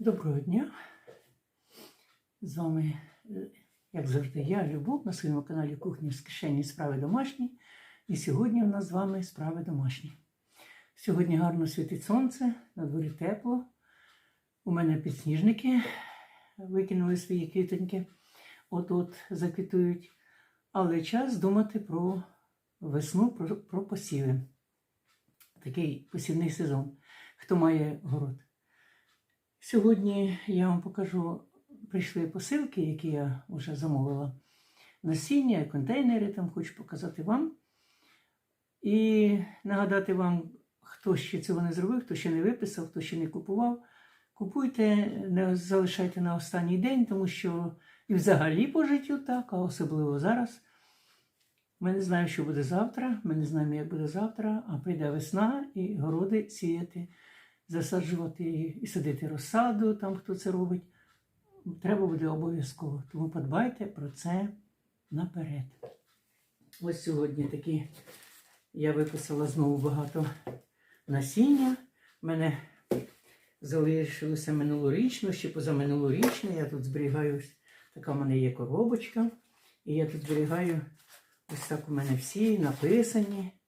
Доброго дня. З вами, е, як завжди, я, Любов, на своєму каналі Кухня з кишені справи домашні. І сьогодні у нас з вами справи домашні. Сьогодні гарно світить сонце, на дворі тепло. У мене підсніжники викинули свої квітоньки, от-от заквітують. Але час думати про весну, про, про посіви. Такий посівний сезон. Хто має город. Сьогодні я вам покажу, прийшли посилки, які я вже замовила. Насіння, контейнери там хочу показати вам. І нагадати вам, хто ще цього не зробив, хто ще не виписав, хто ще не купував. Купуйте, не залишайте на останній день, тому що і взагалі по життю так, а особливо зараз. Ми не знаємо, що буде завтра, ми не знаємо, як буде завтра, а прийде весна і городи сіяти засаджувати і садити розсаду, там хто це робить, треба буде обов'язково. Тому подбайте про це наперед. Ось сьогодні такі я виписала знову багато насіння. У мене залишилося минулорічно, ще позаминулорічне. Я тут зберігаю, така в мене є коробочка. І я тут зберігаю ось так у мене всі написані.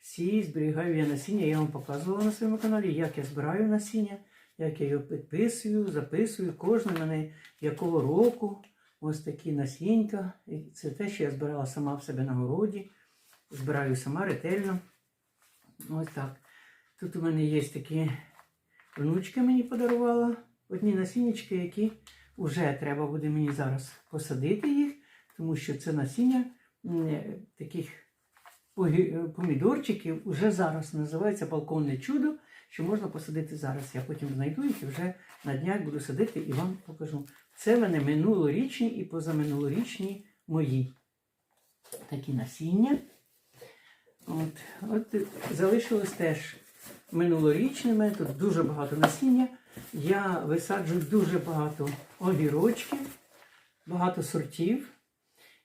Всі зберігаю я насіння, я вам показувала на своєму каналі, як я збираю насіння, як я його підписую, записую, кожне мене якого року. Ось такі насіння. І Це те, що я збирала сама в себе на городі. Збираю сама ретельно. Ось так. Тут у мене є такі внучки мені подарувала. Одні насіннячки, які вже треба буде мені зараз посадити їх, тому що це насіння таких помідорчиків вже зараз називається балконне чудо, що можна посадити зараз. Я потім знайду їх і вже на днях буду садити і вам покажу. Це в мене минулорічні і позаминулорічні мої такі насіння. От, от залишилось теж минулорічними. Тут дуже багато насіння. Я висаджую дуже багато огірочків, багато сортів.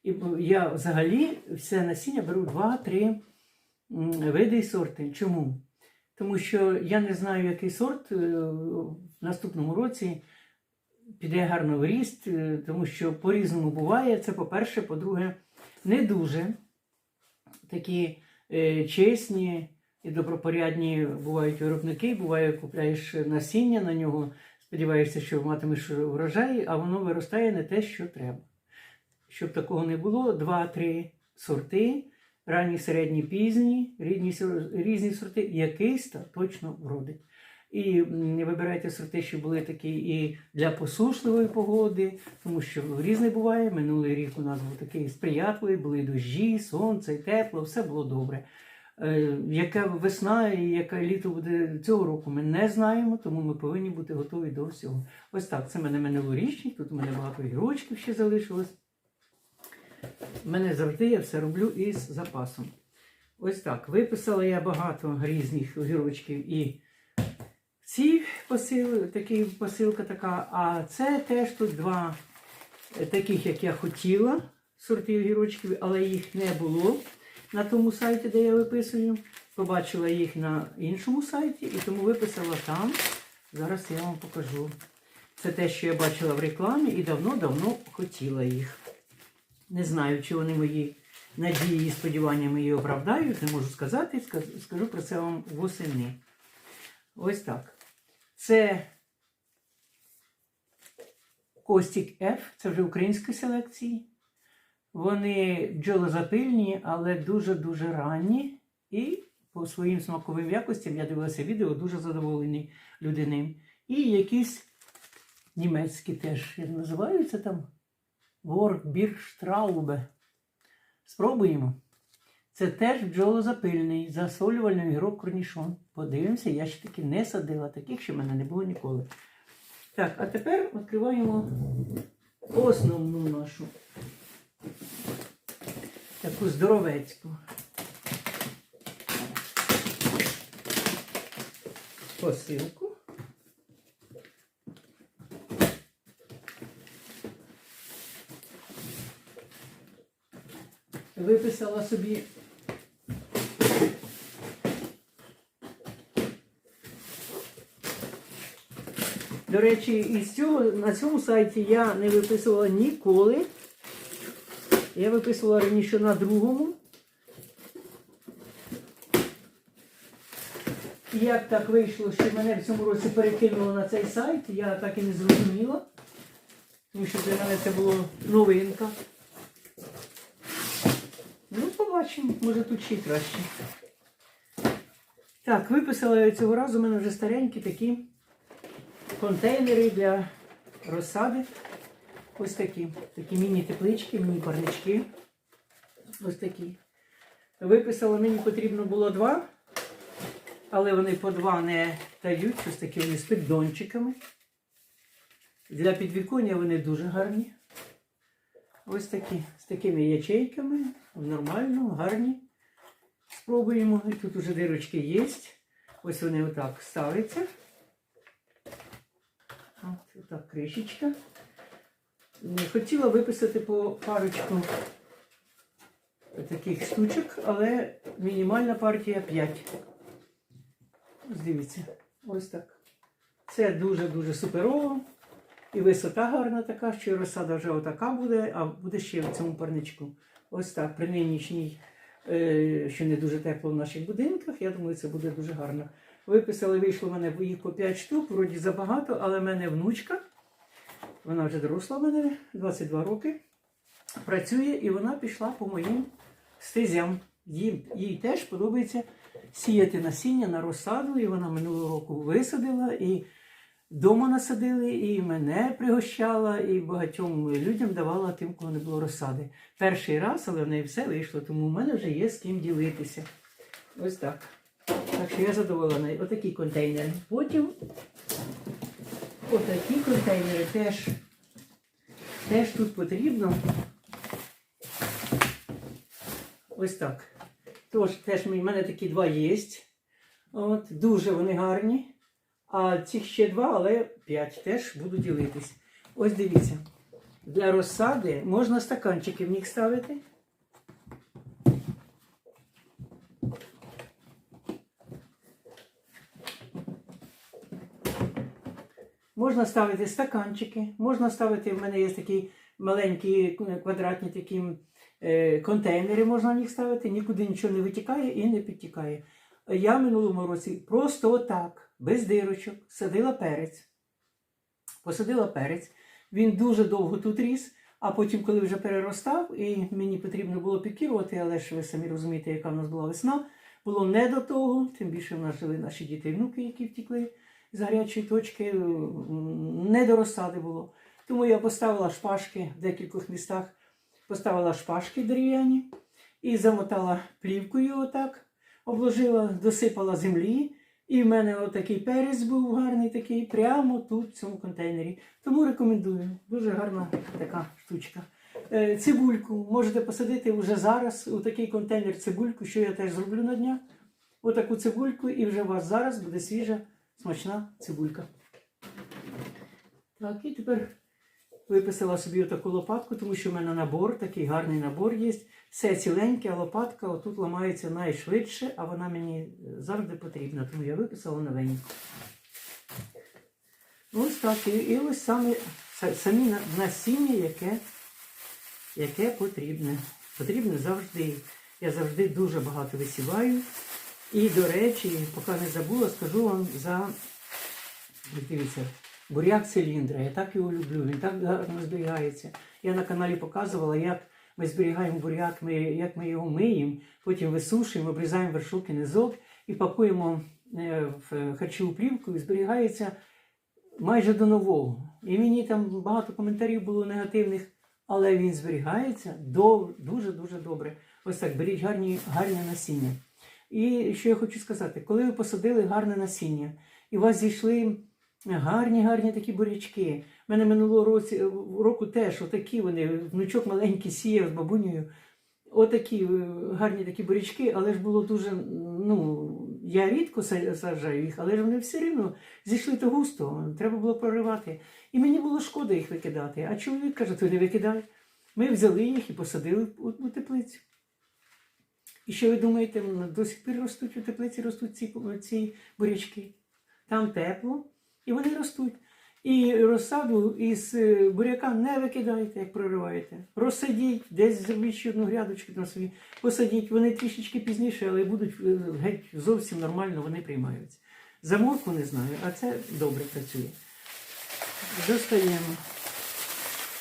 І я взагалі все насіння беру 2-3 види і сорти. Чому? Тому що я не знаю, який сорт е, в наступному році піде гарно в ріст, е, тому що по-різному буває. Це по-перше, по-друге, не дуже такі е, чесні і добропорядні бувають виробники. Буває, купляєш насіння на нього, сподіваєшся, що матимеш врожай, а воно виростає не те, що треба щоб такого не було, два-три сорти, ранні, середні, пізні, різні, різні сорти, якийсь та точно вродить. І вибирайте сорти, що були такі і для посушливої погоди, тому що різне буває. Минулий рік у нас був такий сприятливий, були дощі, сонце, тепло, все було добре. Е, яка весна і яке літо буде цього року, ми не знаємо, тому ми повинні бути готові до всього. Ось так, це мене минулорічні, тут у мене багато гірочків ще залишилось. Мене завжди я все роблю із запасом. Ось так. Виписала я багато різних огірочків і ці посил, такі посилка така. А це теж тут два таких, як я хотіла, сорти огірочків, але їх не було на тому сайті, де я виписую. Побачила їх на іншому сайті і тому виписала там. Зараз я вам покажу. Це те, що я бачила в рекламі і давно-давно хотіла їх. Не знаю, чи вони мої надії і сподівання мої оправдають, не можу сказати, скажу про це вам восени. Ось так. Це Костік F, це вже українські селекції. Вони бджолозапильні, але дуже-дуже ранні. І по своїм смаковим якостям я дивилася відео, дуже задоволений люди ним. І якісь німецькі теж як називаються там Воркбірштраубе. Спробуємо. Це теж бджолозапильний, засолювальний огірок корнішон. Подивимося, я ще таки не садила, таких ще в мене не було ніколи. Так, а тепер відкриваємо основну нашу таку здоровецьку. Посилку. Виписала собі До речі, із цього, на цьому сайті я не виписувала ніколи. Я виписувала раніше на другому. І Як так вийшло, що мене в цьому році перекинуло на цей сайт, я так і не зрозуміла. Тому що для мене це було новинка. Побачимо, може тут ще й краще. Так, виписала я цього разу, у мене вже старенькі такі контейнери для розсади. Ось такі. Такі міні-теплички, міні-парнички. Ось такі. Виписала, мені потрібно було два, але вони по два не дають. Ось такі вони з піддончиками. Для підвіконня вони дуже гарні. Ось такі, з такими ячейками. Нормально, гарні. Спробуємо. І тут уже дирочки є. Ось вони отак ставляться. От, отак кришечка. Хотіла виписати по парочку таких штучок, але мінімальна партія 5. Ось дивіться, ось так. Це дуже-дуже суперово. І висота гарна така, що розсада вже отака буде, а буде ще в цьому парничку. Ось так, при нинішній, е, що не дуже тепло в наших будинках, я думаю, це буде дуже гарно. Виписали, вийшло в мене їх по 5 штук, вроді забагато, але в мене внучка, вона вже доросла в мене, 22 роки, працює і вона пішла по моїм стезям. Їй, їй теж подобається сіяти насіння на розсаду, і вона минулого року висадила, і Дома насадили, і мене пригощала, і багатьом людям давала тим, кого не було розсади. Перший раз, але в неї все вийшло, тому в мене вже є з ким ділитися. Ось так. Так що я задоволена. Отакі контейнери. Потім отакі контейнери теж, теж тут потрібно. Ось так. Тож, теж в мене такі два є. От, дуже вони гарні. А цих ще два, але п'ять теж буду ділитись. Ось дивіться. Для розсади можна стаканчики в них ставити. Можна ставити стаканчики, можна ставити, в мене є такі маленькі квадратні такі е, контейнери, можна в них ставити, нікуди нічого не витікає і не підтікає. Я в минулому році просто отак, без дирочок, садила перець. Посадила перець. Він дуже довго тут ріс, а потім, коли вже переростав, і мені потрібно було пікірувати, але ж ви самі розумієте, яка в нас була весна, було не до того, тим більше в нас жили наші діти і внуки, які втікли з гарячої точки, не до розсади було. Тому я поставила шпажки в декількох містах, поставила шпажки дерев'яні і замотала плівкою отак обложила, досипала землі, і в мене отакий перець був гарний такий, прямо тут, в цьому контейнері. Тому рекомендую. Дуже гарна така штучка. Е, Цибульку можете посадити вже зараз у такий контейнер цибульку, що я теж зроблю на дня. Отаку цибульку, і вже у вас зараз буде свіжа, смачна цибулька. Так, і тепер виписала собі отаку лопатку, тому що в мене набор, такий гарний набор є. Все ціленьке, а лопатка отут ламається найшвидше, а вона мені завжди потрібна, тому я виписала новеньку. Ось так. І, і ось саме, самі насіння, яке, яке потрібне. Потрібне завжди. Я завжди дуже багато висіваю. І, до речі, поки не забула, скажу вам за Дивіться, буряк циліндра. Я так його люблю, він так гарно зберігається. Я на каналі показувала, як ми зберігаємо буряк, ми, як ми його миємо, потім висушуємо, обрізаємо вершок і низок і пакуємо е, в харчову плівку і зберігається майже до нового. І мені там багато коментарів було негативних, але він зберігається дуже-дуже добре. Ось так, беріть гарні, гарні насіння. І що я хочу сказати, коли ви посадили гарне насіння, і у вас зійшли гарні, гарні такі бурячки. У мене минулого році, року теж отакі вони, внучок маленький сіяв з бабунею. Отакі е, гарні такі бурячки, але ж було дуже, ну, я рідко саджаю їх, але ж вони все рівно зійшли то густо, треба було проривати. І мені було шкода їх викидати. А чоловік каже, ти не викидай. Ми взяли їх і посадили у теплицю. І що ви думаєте, до сих пір ростуть у теплиці ростуть ці, ці бурячки. Там тепло, і вони ростуть. І розсаду із е, буряка не викидайте, як прориваєте. Розсадіть, десь зробіть ще одну грядочку на собі, посадіть. Вони трішечки пізніше, але будуть е, геть зовсім нормально, вони приймаються. За морку не знаю, а це добре працює. Достаємо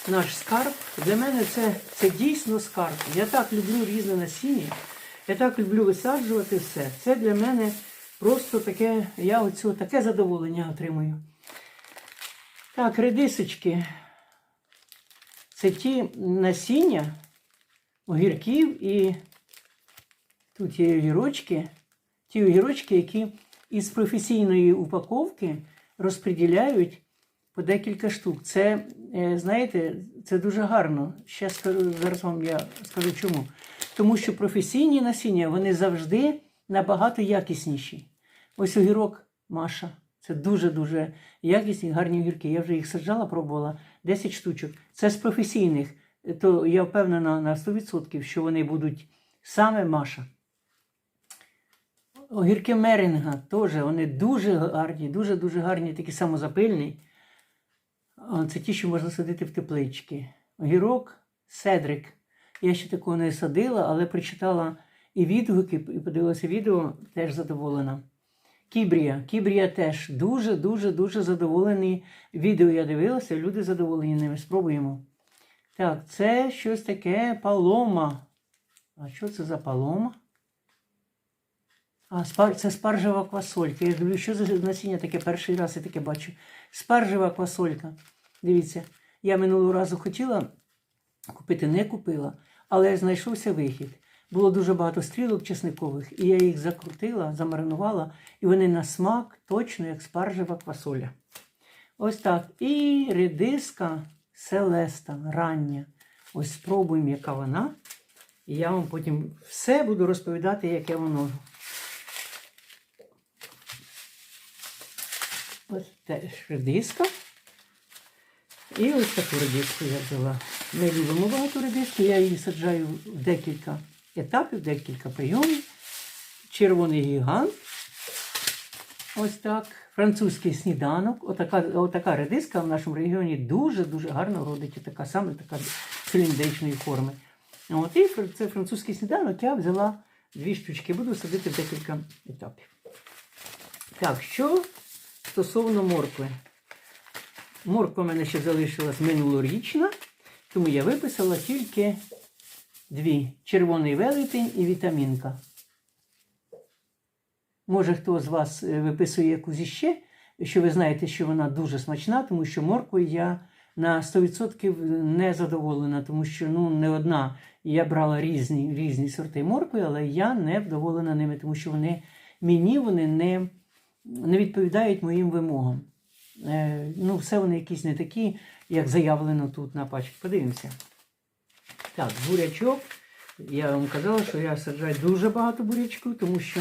наш скарб. Для мене це, це дійсно скарб. Я так люблю різне насіння. Я так люблю висаджувати все. Це для мене просто таке, я оцю таке задоволення отримую. Так, редисочки. Це ті насіння огірків і тут є огірочки. Ті огірочки, які із професійної упаковки розподіляють по декілька штук. Це, е, знаєте, це дуже гарно. Ще скажу, зараз вам я скажу чому. Тому що професійні насіння вони завжди набагато якісніші. Ось огірок Маша. Це дуже-дуже якісні, гарні огірки. Я вже їх саджала, пробувала 10 штучок. Це з професійних. То я впевнена на 100%, що вони будуть саме Маша. Огірки Мерінга теж вони дуже гарні, дуже-дуже гарні, такі самозапильні. Це ті, що можна садити в теплички. Огірок, седрик. Я ще такого не садила, але прочитала і відгуки, і подивилася відео, теж задоволена. Кібрія. Кібрія теж дуже-дуже дуже задоволені. Відео я дивилася, люди задоволені ними. Спробуємо. Так, це щось таке палома. А що це за палома? А, це спаржева квасолька. Я дивлюсь, що за насіння таке перший раз я таке бачу. Спаржева квасолька. Дивіться, я минулого разу хотіла купити, не купила, але знайшовся вихід. Було дуже багато стрілок чесникових, і я їх закрутила, замаринувала, і вони на смак точно як спаржева квасоля. Ось так. І редиска селеста рання. Ось спробуємо, яка вона. І я вам потім все буду розповідати, яке воно. Ось теж редиска. І ось таку редиску я взяла. Ми любимо багато редиски, я її саджаю в декілька етапів, декілька прийомів. Червоний гігант. Ось так. Французький сніданок. Отака, отака редиска в нашому регіоні дуже-дуже гарно родить. Така саме така циліндричної форми. От, і це французький сніданок я взяла дві штучки, буду садити в декілька етапів. Так, що стосовно моркви. Морква в мене ще залишилась минулорічна, тому я виписала тільки дві: червоний велетень і вітамінка. Може, хто з вас е, виписує якусь іще, що ви знаєте, що вона дуже смачна, тому що морквою я на 100% не задоволена, тому що ну, не одна. Я брала різні, різні сорти моркви, але я не вдоволена ними, тому що вони мені вони не, не відповідають моїм вимогам. Е, ну, все вони якісь не такі, як заявлено тут на пачці. Подивимося. Так, бурячок. Я вам казала, що я саджаю дуже багато бурячку, тому що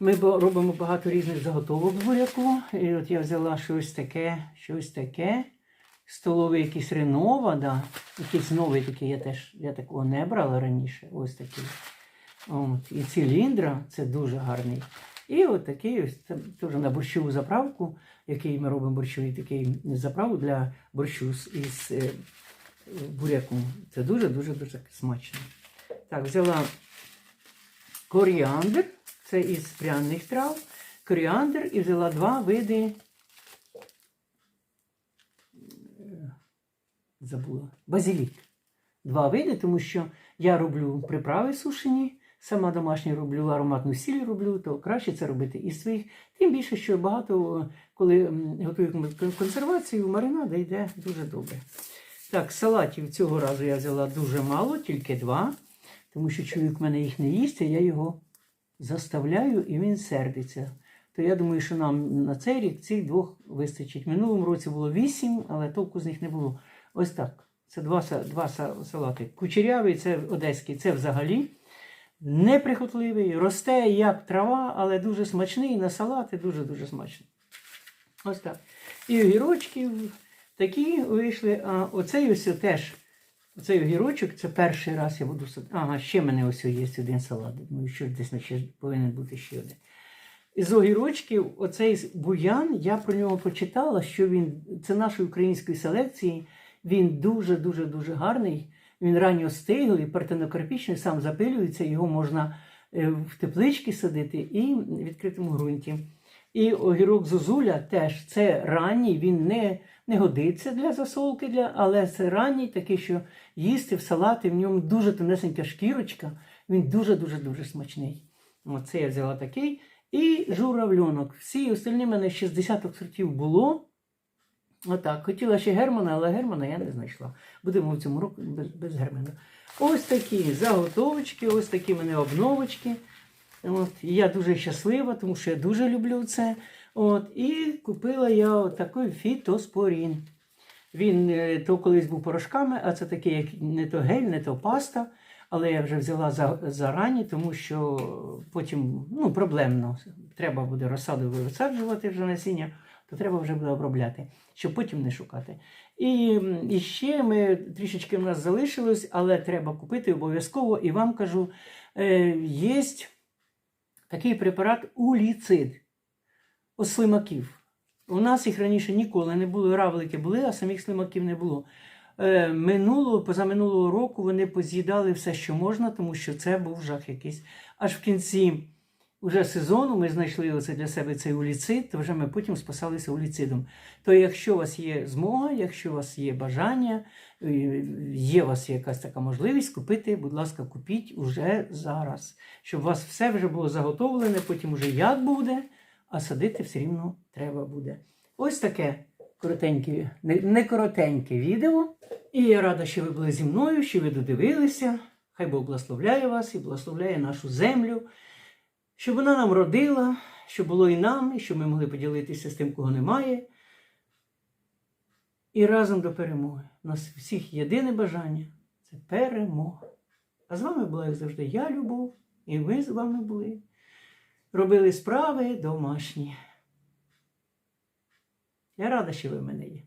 ми робимо багато різних заготовок буряку. І от я взяла щось таке, щось таке. Столовий якийсь ренова, да. якийсь новий такий, я теж я такого не брала раніше. Ось такий. От. І циліндра, це дуже гарний. І от такий ось це теж на борщову заправку, який ми робимо борщовий такий заправку для борщу із буряком. Це дуже-дуже дуже смачно. Так, взяла коріандр, це із пряних трав. Коріандр і взяла два види. е, Забула. Базилік. Два види, тому що я роблю приправи сушені, сама домашня роблю ароматну сіль роблю, то краще це робити із своїх. Тим більше, що багато, коли готую консервацію, маринада йде дуже добре. Так, салатів цього разу я взяла дуже мало, тільки два, тому що чоловік в мене їх не їсть, а я його заставляю і він сердиться. То я думаю, що нам на цей рік цих двох вистачить. Минулому році було вісім, але толку з них не було. Ось так. Це два, два салати. Кучерявий, це одеський, це взагалі неприхотливий, росте як трава, але дуже смачний. На салати дуже-дуже смачний. Ось так. І огірочки такі вийшли. А оцей ось теж. Оцей огірочок, це перший раз я буду садити. Ага, ще в мене ось є один салат. Думаю, що десь ще повинен бути ще один. з огірочків, оцей буян, я про нього почитала, що він це нашої української селекції. Він дуже-дуже дуже гарний. Він ранньо стиглий, партенокарпічний, сам запилюється, його можна е, в теплички садити і в відкритому ґрунті. І огірок зозуля теж це ранній, він не, не годиться для засолки, для, але це ранній, такий, що їсти в салати, в ньому дуже тонесенька шкірочка, він дуже-дуже дуже смачний. Оце я взяла такий. І журавльонок. Всі остальні в мене 60 сортів було. Отак. Хотіла ще Германа, але Германа я не знайшла. Будемо в цьому році без, без Германа. Ось такі заготовочки, ось такі в мене обновочки. От. Я дуже щаслива, тому що я дуже люблю це. От. І купила я такий фітоспорін. Він е, то колись був порошками, а це такий, як не то гель, не то паста. Але я вже взяла за, зарані, тому що потім ну, проблемно. Треба буде розсаду висаджувати вже насіння, то треба вже буде обробляти, щоб потім не шукати. І, і ще ми трішечки в нас залишилось, але треба купити обов'язково. І вам кажу, е, є такий препарат уліцид слимаків. У нас їх раніше ніколи не було, равлики були, а самих слимаків не було. Е, Минулого, позаминулого року вони поз'їдали все, що можна, тому що це був жах якийсь. Аж в кінці уже сезону ми знайшли оце для себе цей уліцид, то вже ми потім спасалися уліцидом. То якщо у вас є змога, якщо у вас є бажання, е, є у вас якась така можливість купити, будь ласка, купіть уже зараз, щоб у вас все вже було заготовлене, потім уже як буде, а садити все рівно треба буде. Ось таке коротеньке, не, не коротеньке відео. І я рада, що ви були зі мною, що ви додивилися. Хай Бог благословляє вас і благословляє нашу землю, щоб вона нам родила, щоб було і нам, і щоб ми могли поділитися з тим, кого немає. І разом до перемоги. У нас всіх єдине бажання це перемога. А з вами була, як завжди, я, Любов, і ви з вами були. Робили справи домашні. Я рада, що ви в мене є.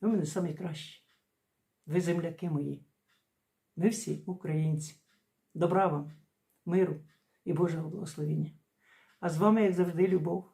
Ви в мене самі кращі. Ви земляки мої. Ми всі українці. Добра вам, миру і Божого благословення. А з вами, як завжди, любов.